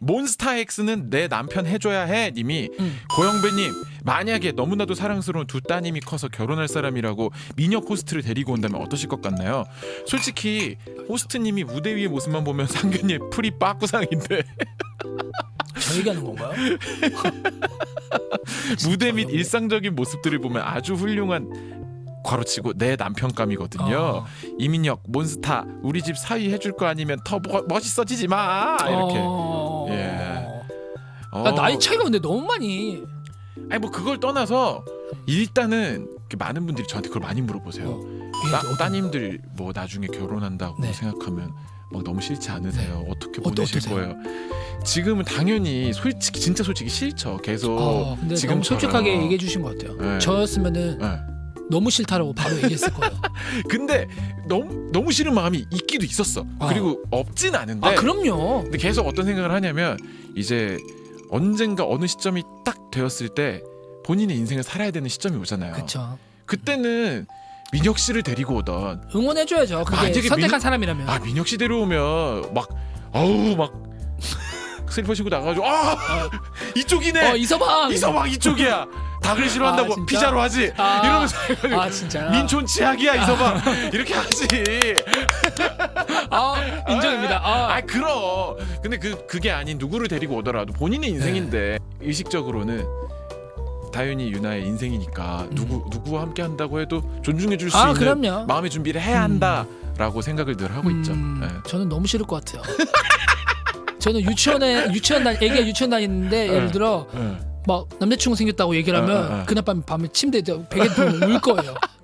몬스타엑스는 내 남편 해줘야 해 님이 음. 고영배님 만약에 너무나도 사랑스러운 두 따님이 커서 결혼할 사람이라고 미녀 호스트를 데리고 온다면 어떠실 것 같나요? 솔직히 호스트님이 무대 위의 모습만 보면 상견례 풀이 빠꾸상인데 저 얘기하는 건가요? 무대 및 일상적인 모습들을 보면 아주 훌륭한 괄호치고 내 남편감이거든요. 어. 이민혁 몬스타 우리 집 사위 해줄 거 아니면 더 뭐- 멋있어지지 마 이렇게. 어... 예. 어. 야, 나이 차이가 근데 너무 많이. 아니 뭐 그걸 떠나서 일단은 이렇게 많은 분들이 저한테 그걸 많이 물어보세요. 어. 따, 어떤- 따님들 뭐 나중에 결혼한다고 네. 생각하면 막 너무 싫지 않으세요? 어떻게 어떠- 보내실 어떠세요? 거예요? 지금은 당연히 솔직히 진짜 솔직히 싫죠. 계속 어, 근데 너무 지금처럼. 솔직하게 얘기해 주신 것 같아요. 네. 저였으면은 네. 너무 싫다라고 바로 얘기했을 거예요. 근데 너무 너무 싫은 마음이 있기도 있었어. 아. 그리고 없진 않은데. 아 그럼요. 근데 계속 어떤 생각을 하냐면 이제 언젠가 어느 시점이 딱 되었을 때 본인의 인생을 살아야 되는 시점이 오잖아요. 그렇죠. 그때는 민혁 씨를 데리고 오던 응원해줘야죠. 그게 만약에 선택한 민- 사람이라면. 아 민혁 씨 데려오면 막 아우 막 슬리퍼 신고 나가가지고 아 이쪽이네 어 이서방. 이서방 이쪽이야 닭을 싫어한다고 아, 진짜? 피자로 하지 아. 이러면서 해가지고 아 진짜. 민촌 치약이야 이서방 이렇게 하지 아 인정입니다. 아, 아 그럼 근데 그 그게 아닌 누구를 데리고 오더라도 본인의 인생인데 의식적으로는 다윤이 유나의 인생이니까 누구 누구와 함께 한다고 해도 존중해 줄 수 아 있는 그럼요. 마음의 준비를 해야 한다라고 생각을 늘 하고 있죠. 음, 네. 저는 너무 싫을 것 같아요. 저는 유치원에 유치원 다 애기가 유치원 다니는데 예를 네. 들어 네. 막 남자친구 생겼다고 얘기를 하면 어. 그날 밤 밤에 침대에 베개 들고 울 거예요.